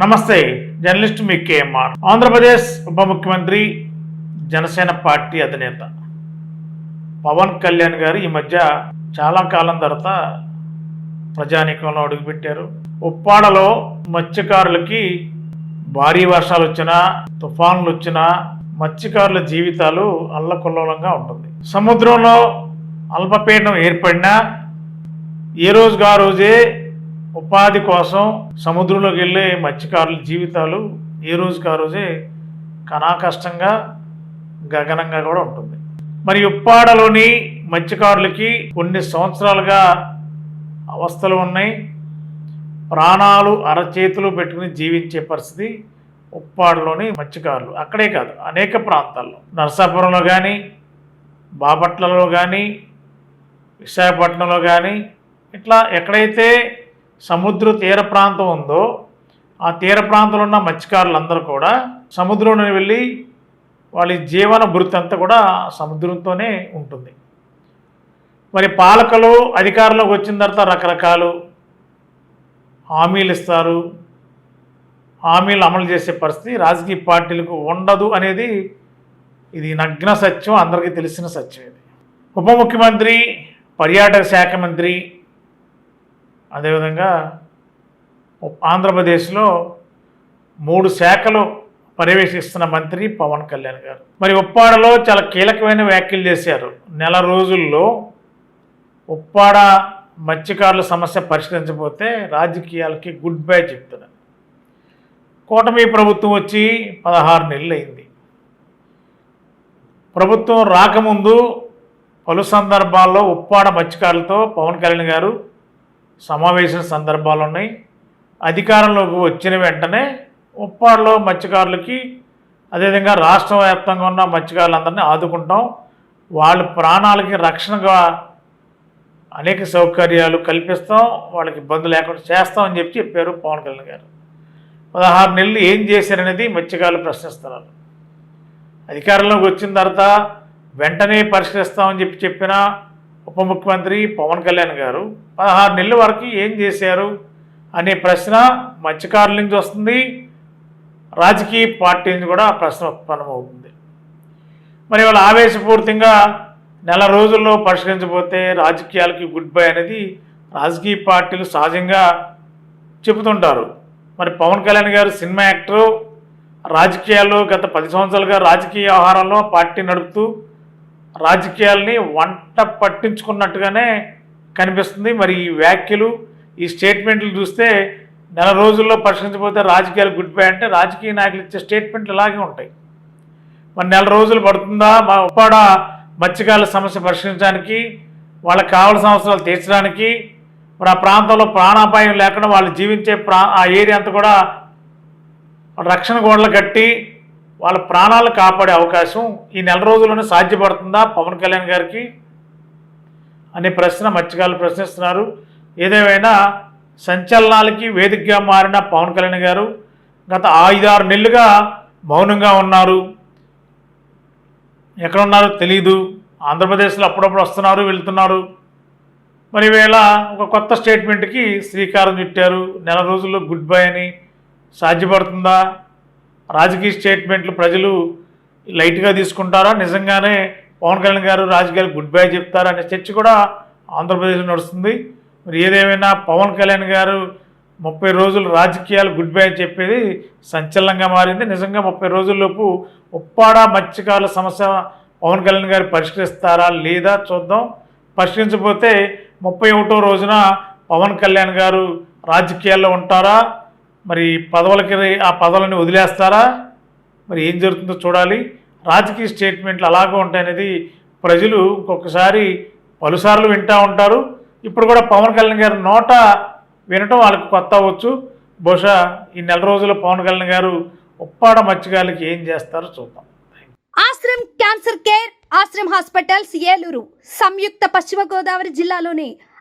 నమస్తే జర్నలిస్ట్ మీ కేఎంఆర్ ఆంధ్రప్రదేశ్ ఉప ముఖ్యమంత్రి జనసేన పార్టీ అధినేత. పవన్ కళ్యాణ్ గారు ఈ మధ్య చాలా కాలం తర్వాత ప్రజానీకంలో అడుగుపెట్టారు. ఉప్పాడలో మత్స్యకారులకి భారీ వర్షాలు వచ్చినా తుఫాన్లు వచ్చినా మత్స్యకారుల జీవితాలు అల్లకొల్లోలంగా ఉంటుంది. సముద్రంలో అల్పపీడనం ఏర్పడినా ఏ రోజుగా రోజే ఉపాధి కోసం సముద్రంలోకి వెళ్ళే మత్స్యకారుల జీవితాలు ఏ రోజుకి ఆ రోజే కనాకష్టంగా గగనంగా కూడా ఉంటుంది. మరి ఉప్పాడలోని మత్స్యకారులకి కొన్ని సంవత్సరాలుగా అవస్థలు ఉన్నాయి. ప్రాణాలు అరచేతులు పెట్టుకుని జీవించే పరిస్థితి ఉప్పాడలోని మత్స్యకారులు. అక్కడే కాదు అనేక ప్రాంతాల్లో. నరసాపురంలో కానీ బాపట్లలో కానీ విశాఖపట్నంలో కానీ ఇట్లా ఎక్కడైతే సముద్ర తీర ప్రాంతం ఉందో ఆ తీర ప్రాంతంలో ఉన్న మత్స్యకారులందరూ కూడా సముద్రంలోని వెళ్ళి వాళ్ళ జీవన వృత్తి అంతా కూడా సముద్రంతోనే ఉంటుంది. మరి పాలకలు అధికారంలోకి వచ్చిన తర్వాత రకరకాలు హామీలు ఇస్తారు. హామీలు అమలు చేసే పరిస్థితి రాజకీయ పార్టీలకు ఉండదు అనేది ఇది నగ్న సత్యం అందరికీ తెలిసిన సత్యం ఇది. ఉప ముఖ్యమంత్రి పర్యాటక శాఖ మంత్రి అదేవిధంగా ఆంధ్రప్రదేశ్లో మూడు శాఖలు పర్యవేక్షిస్తున్న మంత్రి పవన్ కళ్యాణ్ గారు. మరి ఉప్పాడలో చాలా కీలకమైన వ్యాఖ్యలు చేశారు. నెల రోజుల్లో ఉప్పాడ మత్స్యకారుల సమస్య పరిష్కరించకపోతే రాజకీయాలకి గుడ్ బై చెప్తున్నారు కూటమి ప్రభుత్వం వచ్చి పదహారు నెలలు అయింది. ప్రభుత్వం రాకముందు పలు సందర్భాల్లో ఉప్పాడ మత్స్యకారులతో పవన్ కళ్యాణ్ గారు సమావేశం సందర్భాలు ఉన్నాయి. అధికారంలోకి వచ్చిన వెంటనే ఉప్పాడులో మత్స్యకారులకి అదేవిధంగా రాష్ట్ర వ్యాప్తంగా ఉన్న మత్స్యకారులందరినీ ఆదుకుంటాం. వాళ్ళ ప్రాణాలకి రక్షణగా అనేక సౌకర్యాలు కల్పిస్తాం. వాళ్ళకి ఇబ్బంది లేకుండా చేస్తామని చెప్పి చెప్పారు పవన్ కళ్యాణ్ గారు. పదహారు నెలలు ఏం చేశారనేది మత్స్యకారులు ప్రశ్నిస్తున్నారు. అధికారంలోకి వచ్చిన తర్వాత వెంటనే పరిష్కరిస్తామని చెప్పి చెప్పిన ఉప ముఖ్యమంత్రి పవన్ కళ్యాణ్ గారు పదహారు నెలల వరకు ఏం చేశారు అనే ప్రశ్న మత్స్యకారుల నుంచి వస్తుంది. రాజకీయ పార్టీ నుంచి కూడా ఆ ప్రశ్న ఉత్పన్నమవుతుంది. మరి వాళ్ళ ఆవేశపూరితంగా నెల రోజుల్లో పరిష్కరించకపోతే రాజకీయాలకి గుడ్ బై అనేది రాజకీయ పార్టీలు సహజంగా చెబుతుంటారు. మరి పవన్ కళ్యాణ్ గారు సినిమా యాక్టరు రాజకీయాల్లో గత పది సంవత్సరాలుగా రాజకీయ వ్యవహారంలో పార్టీ నడుపుతూ రాజకీయాల్ని వంట పట్టించుకున్నట్టుగానే కనిపిస్తుంది. మరి ఈ వ్యాఖ్యలు ఈ స్టేట్మెంట్లు చూస్తే నెల రోజుల్లో పరిష్కరించబోతే రాజకీయాలు గుడ్ బై అంటే రాజకీయ నాయకులు ఇచ్చే స్టేట్మెంట్లు ఇలాగే ఉంటాయి. మరి నెల రోజులు పడుతుందా? మా ఉప్పాడ మత్స్యకారుల సమస్య పరిష్కరించడానికి వాళ్ళకి కావాల్సిన అవసరాలు తీర్చడానికి మరి ఆ ప్రాంతంలో ప్రాణాపాయం లేకుండా వాళ్ళు జీవించే ప్రా ఆ ఏరియా అంతా కూడా రక్షణ గోడలు కట్టి వాళ్ళ ప్రాణాలు కాపాడే అవకాశం ఈ నెల రోజుల్లోనే సాధ్యపడుతుందా పవన్ కళ్యాణ్ గారికి అనే ప్రశ్న మత్స్యకారులు ప్రశ్నిస్తున్నారు. ఏదేమైనా సంచలనాలకి వేదికగా మారిన పవన్ కళ్యాణ్ గారు గత ఐదారు నెలలుగా మౌనంగా ఉన్నారు. ఎక్కడున్నారో తెలీదు. ఆంధ్రప్రదేశ్లో అప్పుడప్పుడు వస్తున్నారు వెళ్తున్నారు. మరి వేళ ఒక కొత్త స్టేట్మెంట్కి శ్రీకారం చుట్టారు. నెల రోజుల్లో గుడ్ బై అని సాధ్యపడుతుందా? రాజకీయ స్టేట్మెంట్లు ప్రజలు లైట్గా తీసుకుంటారా? నిజంగానే పవన్ కళ్యాణ్ గారు రాజకీయాలు గుడ్ బై చెప్తారా అనే చర్చ కూడా ఆంధ్రప్రదేశ్లో నడుస్తుంది. మరి ఏదేమైనా పవన్ కళ్యాణ్ గారు ముప్పై రోజులు రాజకీయాలు గుడ్ బై అని చెప్పేది సంచలనంగా మారింది. నిజంగా ముప్పై రోజుల్లోపు ఉప్పాడ మత్స్యకారుల సమస్య పవన్ కళ్యాణ్ గారు పరిష్కరిస్తారా లేదా చూద్దాం. పరిష్కరించకపోతే ముప్పై ఒకటో రోజున పవన్ కళ్యాణ్ గారు రాజకీయాల్లో ఉంటారా? మరి పదవులకి ఆ పదవులని వదిలేస్తారా? మరి ఏం జరుగుతుందో చూడాలి. రాజకీయ స్టేట్మెంట్లు అలాగే ఉంటాయనేది ప్రజలు ఇంకొకసారి పలుసార్లు వింటూ ఉంటారు. ఇప్పుడు కూడా పవన్ కళ్యాణ్ గారి నోట వినటం వాళ్ళకి కొత్త అవ్వచ్చు. బహుశా ఈ నెల రోజుల్లో పవన్ కళ్యాణ్ గారు ఉప్పాడ మత్స్యకారులకి ఏం చేస్తారో చూద్దాం. Ashram cancer care Ashram hospitals Eluru సంయుక్త పశ్చిమ గోదావరి జిల్లాలోని